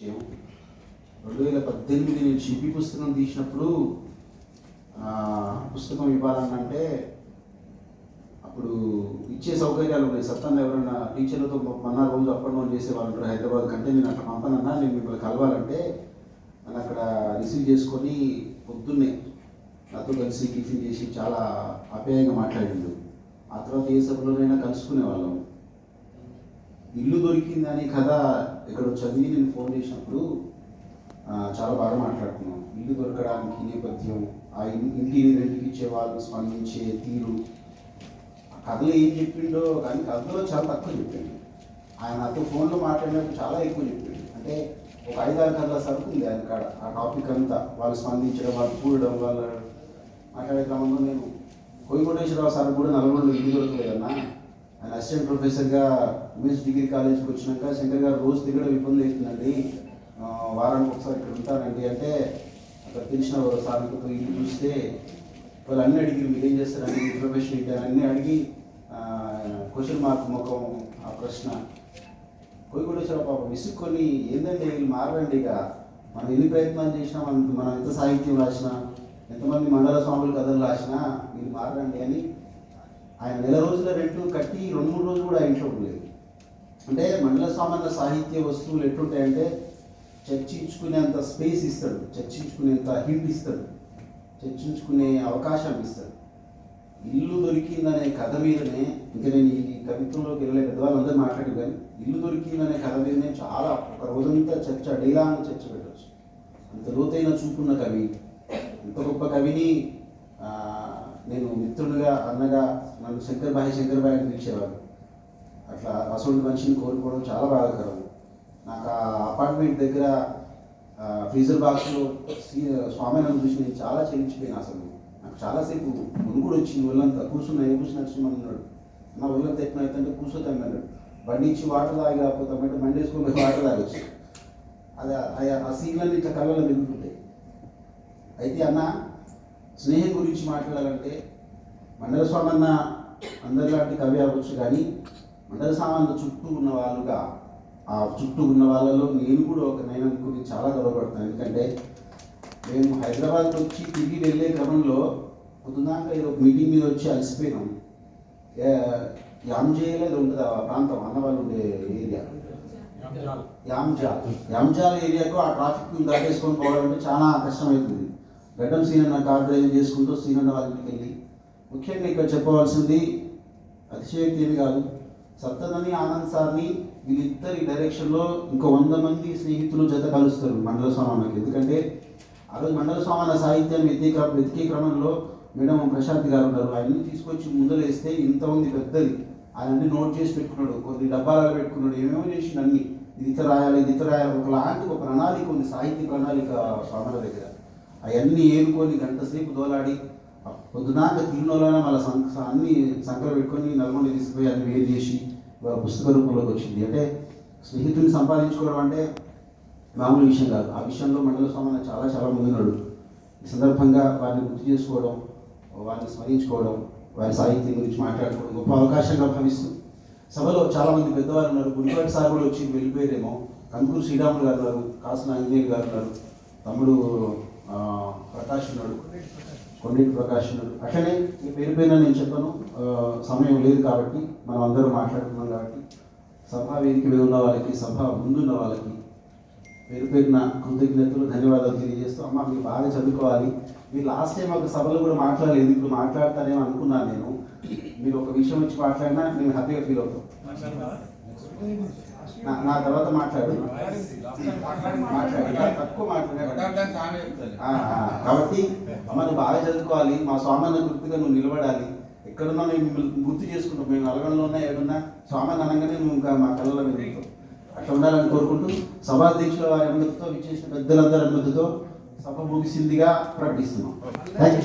రెండు వేల పద్దెనిమిది నేను షిపి పుస్తకం తీసినప్పుడు పుస్తకం ఇవ్వాలని అంటే అప్పుడు ఇచ్చే సౌకర్యాలు ఉన్నాయి సత్తాన్ని ఎవరైనా టీచర్లతో మన రోజు అప్ అండ్ డౌన్ చేసే వాళ్ళు ఉంటారు హైదరాబాద్ కంటే నేను అట్లా పంపనన్నా నేను మిమ్మల్ని కలవాలంటే నన్ను అక్కడ రిసీవ్ చేసుకొని పొద్దున్నే నాతో కలిసి టిఫిన్ చేసి చాలా ఆప్యాయంగా మాట్లాడిండు. ఆ తర్వాత ఏ సభలోనైనా కలుసుకునే ఇల్లు ఇల్లు అనే కథ ఇక్కడ చదివి నేను ఫోన్ చేసినప్పుడు చాలా బాగా మాట్లాడుకున్నాం ఇల్లు దొరకడానికి నేపథ్యం ఆ ఇన్- ఇంటిని రెండుకి వాళ్ళు స్పందించే తీరు. ఆ కథలో ఏం చెప్పిండో కానీ కథలో చాలా తక్కువ చెప్పిండు. ఆయన నాతో ఫోన్లో మాట్లాడినప్పుడు చాలా ఎక్కువ చెప్పిండు. అంటే ఒక ఐదారు కథల సరుకు ఉంది ఆయన కాడ. ఆ టాపిక్ అంతా వాళ్ళు స్పందించడం వాళ్ళు కూడడం వాళ్ళ మాట్లాడే క్రమంలో నేను కోయికోటేశ్వరరావు సార్ కూడా నలుగురు ఇల్లు దొరకలేదన్నా. ఆయన అసిస్టెంట్ ప్రొఫెసర్గా ఉమెన్స్ డిగ్రీ కాలేజ్కి వచ్చినాక శంకర్ గారు రోజు దిగడం ఇబ్బంది అవుతుందండి వారానికి ఒకసారి ఇక్కడ ఉంటానండి. అంటే అక్కడ తెలిసిన సార్లకు పోయి చూస్తే వాళ్ళు అన్నీ అడిగి మీరు ఏం చేస్తారండి ఇన్ఫర్మేషన్ ప్రొఫెషన్ ఏంటి అన్నీ అడిగి క్వశ్చన్ మార్క్ ముఖం ఆ ప్రశ్న. కోయికోటేశ్వర పాప విసుక్కొని ఏందండి వీళ్ళు మారండి ఇక. మనం ఎన్ని ప్రయత్నాలు చేసినా మనం మనం ఎంత సాహిత్యం రాసినా ఎంతమంది మండల స్వాములు కథలు రాసినా వీళ్ళు మారండి అని ఆయన నెల రోజుల రెంట్ కట్టి రెండు మూడు రోజులు కూడా ఇంట్లో ఉండలేదు. అంటే మండల సామాన్య సాహిత్య వస్తువులు ఎట్లుంటాయంటే చర్చించుకునేంత స్పేస్ ఇస్తాడు చర్చించుకునేంత హింట్ ఇస్తాడు చర్చించుకునే అవకాశం ఇస్తాడు. ఇల్లు దొరికిందనే కథ మీదనే ఇంకా నేను ఈ కవిత్వంలోకి వెళ్ళే పెద్దవాళ్ళందరూ మాట్లాడు కానీ ఇల్లు దొరికిందనే కథ మీదనే చాలా ఒక రోజంతా చర్చ డైలాగ్ చర్చ పెట్టవచ్చు. అంత లోతైన చూపున్న కవి అంత గొప్ప కవిని నేను మిత్రుడుగా అన్నగా నన్ను శంకర్ భాయ్ శంకర్ భాయ్ అని పిలిచేవారు. అట్లా అసలు మనిషిని కోల్పోవడం చాలా బాధాకరం. నాకు ఆ అపార్ట్మెంట్ దగ్గర ఫ్రీజర్ బాక్స్లో స్వామినాథన్ చూసి నేను చాలా చెల్లించిపోయాను అసలు. నాకు చాలాసేపు మునుగుడు వచ్చింది ఒళ్ళంతా కూర్చున్నా ఏ కూర్చుని నరసింహన్ ఉన్నాడు నా ఒళ్ళంతా ఎట్లా అవుతుంటే కూర్చోతే అన్నాడు. బండి ఇచ్చి వాటర్ తాగి రాకపోతామంటే బండి వేసుకొని వాటర్ తాగొచ్చు. అది ఆ- ఆ సీన్లన్నీ ఇట్లా కళ్ళలో వెలుగుతుంటాయి అయితే అన్న స్నేహం గురించి మాట్లాడాలంటే మండల స్వామి అన్న అందరిలాంటి కవి అవ్వచ్చు కానీ మండల స్వామి చుట్టూ ఉన్న వాళ్ళుగా ఆ చుట్టూ ఉన్న వాళ్ళలో నేను కూడా ఒక నేను చాలా గర్వపడతాను. ఎందుకంటే మేము హైదరాబాద్కి వచ్చి తిరిగి వెళ్ళే క్రమంలో పొద్దున్నాక ఏదో ఒక మీటింగ్ మీద వచ్చి అలసిపోయినాం. యామ్జేలో ఏదో ఉంటుంది ఆ ప్రాంతం అన్న వాళ్ళు ఉండే ఏరియా. యామ్జాల్ యామ్జాల్ ఏరియాకు ఆ ట్రాఫిక్ దాటేసుకొని పోవాలంటే చాలా కష్టమవుతుంది. గడ్డం సీనన్న కార్ డ్రైవ్ చేసుకుంటూ సీనన్న వాళ్ళ ఇంటికి వెళ్ళి. ముఖ్యంగా ఇక్కడ చెప్పవలసింది అతిశయక్తి ఏమి కాదు. సత్తనని ఆనంద్ సార్ని వీళ్ళిద్దరి డైరెక్షన్లో ఇంకో వంద మంది స్నేహితులు జత కలుస్తారు మండల స్వామానికి ఎందుకంటే ఆ రోజు మండల స్వామాన సాహిత్యం వెతికే క్రమ వెతికే క్రమంలో మేడం ప్రశాంత్ గారు ఉన్నారు. ఆయన్ని తీసుకొచ్చి ముందలేస్తే ఇంత ఉంది పెద్దది. ఆయన నోట్ చేసి పెట్టుకున్నాడు. కొన్ని డబ్బాలలో పెట్టుకున్నాడు. ఏమేమో చేసిండు అన్ని. ఇది ఇతర రాయాలి ఇది ఇతర రాయాలి. ఒకలాంటి ఒక ప్రణాళిక ఉంది సాహిత్య ప్రణాళిక స్వాముల దగ్గర. అవన్నీ ఏనుకొని గంటసేపు దోలాడి పొద్దునాక తిరునోలోనే వాళ్ళ సం అన్ని సంకలు పెట్టుకొని నల్గొండ తీసుకుపోయి అన్ని వేరు చేసి పుస్తక రూపంలోకి వచ్చింది. అంటే స్నేహితుడిని సంపాదించుకోవడం అంటే మామూలు విషయం కాదు. ఆ విషయంలో మండల స్వామి చాలా చాలా ముందున్నాడు. ఈ సందర్భంగా వారిని గుర్తు చేసుకోవడం వారిని స్మరించుకోవడం వారి సాహిత్యం గురించి మాట్లాడుకోవడం గొప్ప అవకాశంగా భావిస్తూ సభలో చాలామంది పెద్దవారు ఉన్నారు. గుడిపాటి సార్ కూడా వచ్చి వెళ్ళిపోయారేమో. కంకూరు శ్రీరాములు గారు ఉన్నారు కాసిన ఆంజనేయులు గారు ఉన్నారు. తమ్ముడు ప్రకాష్ ఉన్నాడు కొండేటి ప్రకాష్ ఉన్నాడు అట్లనే ఈ పేరు పైన నేను చెప్పను. సమయం లేదు కాబట్టి మనం అందరం మాట్లాడుతున్నాం కాబట్టి సభా వేదిక మీద ఉన్న వాళ్ళకి సభ ముందున్న వాళ్ళకి పేరు పేరున కృతజ్ఞతలు ధన్యవాదాలు తెలియజేస్తూ అమ్మ మీరు బాగా చదువుకోవాలి. మీరు లాస్ట్ టైం ఒక సభలో కూడా మాట్లాడలేదు. ఇప్పుడు మాట్లాడతానేమో అనుకున్నాను నేను. మీరు ఒక విషయం వచ్చి మాట్లాడినా నేను హ్యాపీగా ఫీల్ అవుతాం నా తర్వాత మాట్లాడు. తక్కువ మాట్లాడే కాబట్టి మనం బాగా చదువుకోవాలి. మా స్వామి గుర్తుగా నువ్వు నిలబడాలి. ఎక్కడున్నా మేము మిమ్మల్ని గుర్తు చేసుకుంటాం. మేము నల్గొండలో ఉన్నా ఏడున్నా స్వామి అనగానే నువ్వు ఇంకా మా కళ్ళలో మెరుగుతావు అట్లా ఉండాలని కోరుకుంటూ సభా దీక్షల వారి అనుమతితో విచ్చేసిన పెద్దలందరి అనుమతితో సభ ముగిసిందిగా ప్రకటిస్తున్నాం. Thank you